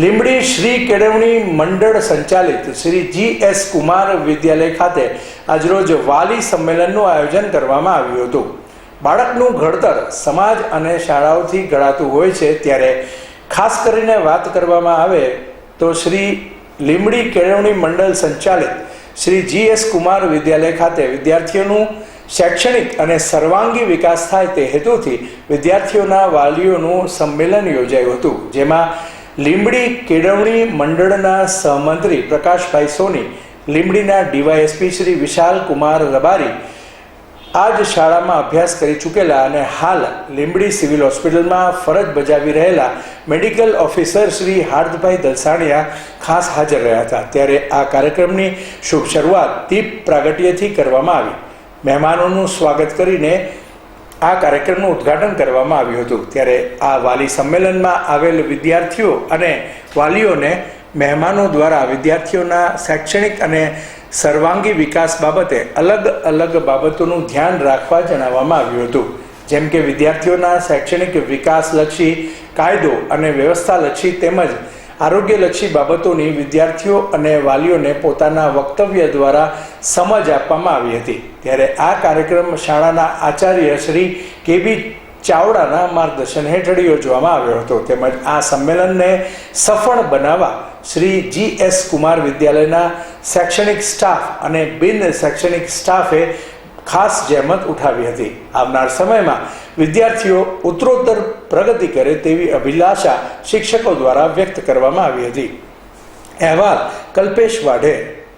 લીંબડી શ્રી કેળવણી મંડળ સંચાલિત શ્રી જી એસ કુમાર વિદ્યાલય ખાતે આજરોજ વાલી સંમેલનનું આયોજન કરવામાં આવ્યું હતું. બાળકનું ઘડતર સમાજ અને શાળાઓથી ઘડાતું હોય છે ત્યારે ખાસ કરીને વાત કરવામાં આવે તો શ્રી લીંબડી કેળવણી મંડળ સંચાલિત શ્રી જી એસ કુમાર વિદ્યાલય ખાતે વિદ્યાર્થીઓનું શૈક્ષણિક અને સર્વાંગી વિકાસ થાય તે હેતુથી વિદ્યાર્થીઓના વાલીઓનું સંમેલન યોજાયું હતું, જેમાં લીંબડી કેળવણી મંડળના સહમંત્રી પ્રકાશભાઈ સોની, લીંબડીના ડીવાયએસપી શ્રી વિશાલ કુમાર રબારી આ જ શાળામાં અભ્યાસ કરી ચૂકેલા અને હાલ લીંબડી સિવિલ હોસ્પિટલમાં ફરજ બજાવી રહેલા મેડિકલ ઓફિસર શ્રી હાર્દભાઈ દલસાણિયા ખાસ હાજર રહ્યા હતા. ત્યારે આ કાર્યક્રમની શુભ શરૂઆત દીપ પ્રાગટ્યથી કરવામાં આવી. મહેમાનોનું સ્વાગત કરીને આ કાર્યક્રમનું ઉદ્ઘાટન કરવામાં આવ્યું હતું. ત્યારે આ વાલી સંમેલનમાં આવેલ વિદ્યાર્થીઓ અને વાલીઓને મહેમાનો દ્વારા વિદ્યાર્થીઓના શૈક્ષણિક અને સર્વાંગી વિકાસ બાબતે અલગ અલગ બાબતોનું ધ્યાન રાખવા જણાવવામાં આવ્યું હતું. જેમ કે વિદ્યાર્થીઓના શૈક્ષણિક વિકાસલક્ષી કાયદો અને વ્યવસ્થાલક્ષી તેમજ આરોગ્યલક્ષી બાબતોની વિદ્યાર્થીઓ અને વાલીઓને પોતાના વક્તવ્ય દ્વારા સમજ આપવામાં આવી હતી. ત્યારે આ કાર્યક્રમ શાળાના આચાર્ય શ્રી કેબી ચાવડાના માર્ગદર્શન હેઠળ યોજવામાં આવ્યો હતો. તેમજ આ સંમેલનને સફળ બનાવવા શ્રી જી એસ કુમાર વિદ્યાલયના શૈક્ષણિક સ્ટાફ અને બિન શૈક્ષણિક સ્ટાફે ખાસ જહેમત ઉઠાવી હતી. આવનાર સમયમાં વિદ્યાર્થીઓ ઉત્તરોત્તર પ્રગતિ કરે તેવી અભિલાષા શિક્ષકો દ્વારા વ્યક્ત કરવામાં આવી હતી. અહેવાલ કલ્પેશ વાઢે